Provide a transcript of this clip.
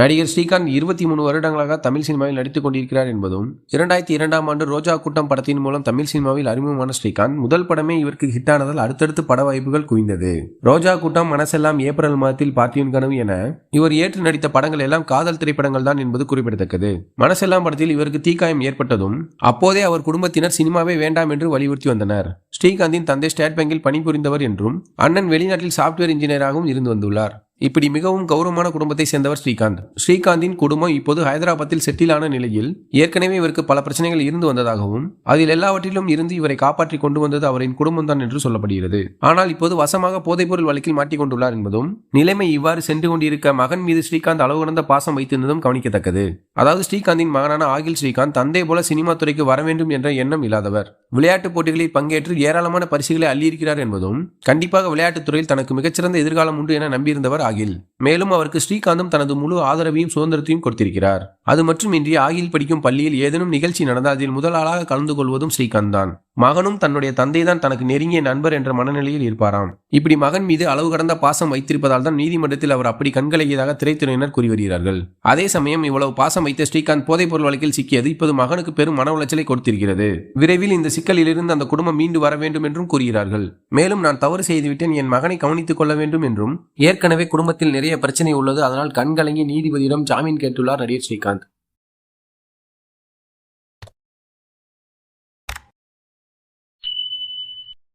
நடிகர் ஸ்ரீகாந்த் இருபத்தி மூணு வருடங்களாக தமிழ் சினிமாவில் நடித்துக் கொண்டிருக்கிறார் என்பதும் இரண்டாயிரத்தி இரண்டாம் ஆண்டு ரோஜா கூட்டம் படத்தின் மூலம் தமிழ் சினிமாவில் அறிமுகமான ஸ்ரீகாந்த் முதல் படமே இவருக்கு ஹிட்டானதால் அடுத்தடுத்து பட வாய்ப்புகள் குவிந்தது. ரோஜா கூட்டம் மனசெல்லாம் ஏப்ரல் மாதத்தில் பார்த்தியின் கனவு என இவர் ஏற்று நடித்த படங்கள் எல்லாம் காதல் திரைப்படங்கள் தான் என்பது குறிப்பிடத்தக்கது. மனசெல்லாம் படத்தில் இவருக்கு தீக்காயம் ஏற்பட்டதும் அப்போதே அவர் குடும்பத்தினர் சினிமாவே வேண்டாம் என்று வலியுறுத்தி வந்தனர். ஸ்ரீகாந்தின் தந்தை ஸ்டேட் பேங்கில் பணிபுரிந்தவர் என்றும் அண்ணன் வெளிநாட்டில் சாப்ட்வேர் இன்ஜினியராகவும் இருந்து வந்துள்ளார். இப்படி மிகவும் கௌரவமான குடும்பத்தை சேர்ந்தவர் ஸ்ரீகாந்த். ஸ்ரீகாந்தின் குடும்பம் இப்போது ஹைதராபாத்தில் செட்டிலான நிலையில் ஏற்கனவே இவருக்கு பல பிரச்சனைகள் இருந்து வந்ததாகவும் அதில் எல்லாவற்றிலும் இருந்து இவரை காப்பாற்றி கொண்டு வந்தது அவரின் குடும்பம் தான் என்று சொல்லப்படுகிறது. ஆனால் இப்போது வசமாக போதைப்பொருள் வழக்கில் மாட்டிக்கொண்டுள்ளார் என்பதும் நிலைமை இவ்வாறு சென்று கொண்டிருக்க மகன் மீது ஸ்ரீகாந்த் அளவு கடந்த பாசம் வைத்திருந்ததும் கவனிக்கத்தக்கது. அதாவது ஸ்ரீகாந்தின் மகனான ஆகில் ஸ்ரீகாந்த் தந்தை போல சினிமா துறைக்கு வர வேண்டும் என்ற எண்ணம் இல்லாதவர். விளையாட்டுப் போட்டிகளில் பங்கேற்று ஏராளமான பரிசுகளை அள்ளியிருக்கிறார் என்பதும் கண்டிப்பாக விளையாட்டுத் துறையில் தனக்கு மிகச்சிறந்த எதிர்காலம் உண்டு என நம்பியிருந்தவர் ஆகில். மேலும் அவருக்கு ஸ்ரீகாந்தும் தனது முழு ஆதரவையும் சுதந்திரத்தையும் கொடுத்திருக்கிறார். அது மட்டுமின்றி ஆகில் படிக்கும் பள்ளியில் ஏதேனும் நிகழ்ச்சி நடந்தால் அதில் முதல் ஆளாக கலந்து கொள்வதும் ஸ்ரீகாந்த் தான் மகனும் தன்னுடைய தந்தை தான் தனக்கு நெருங்கிய நண்பர் என்ற மனநிலையில் இருப்பாராம். இப்படி மகன் மீது அளவு கடந்த பாசம் வைத்திருப்பதால் தான் நீதிமன்றத்தில் அவர் அப்படி கண்கலகியதாக திரைத்துறையினர் கூறி வருகிறார்கள் அதே சமயம் இவ்வளவு பாசம் வைத்த ஸ்ரீகாந்த் போதைப்பொருள் வழக்கில் சிக்கியது இப்போது மகனுக்கு பெரும் மன உளைச்சலை கொடுத்திருக்கிறது. விரைவில் இந்த சிக்கலிலிருந்து அந்த குடும்பம் மீண்டு வர வேண்டும் என்றும் கூறுகிறார்கள். மேலும் நான் தவறு செய்துவிட்டேன் என் மகனை கவனித்துக் கொள்ள வேண்டும் என்றும் ஏற்கனவே குடும்பத்தில் நிறைய பிரச்சனை உள்ளது அதனால் கண்கலங்கி நீதிபதியிடம் ஜாமீன் கேட்டுள்ளார் நடிகர் ஸ்ரீகாந்த்.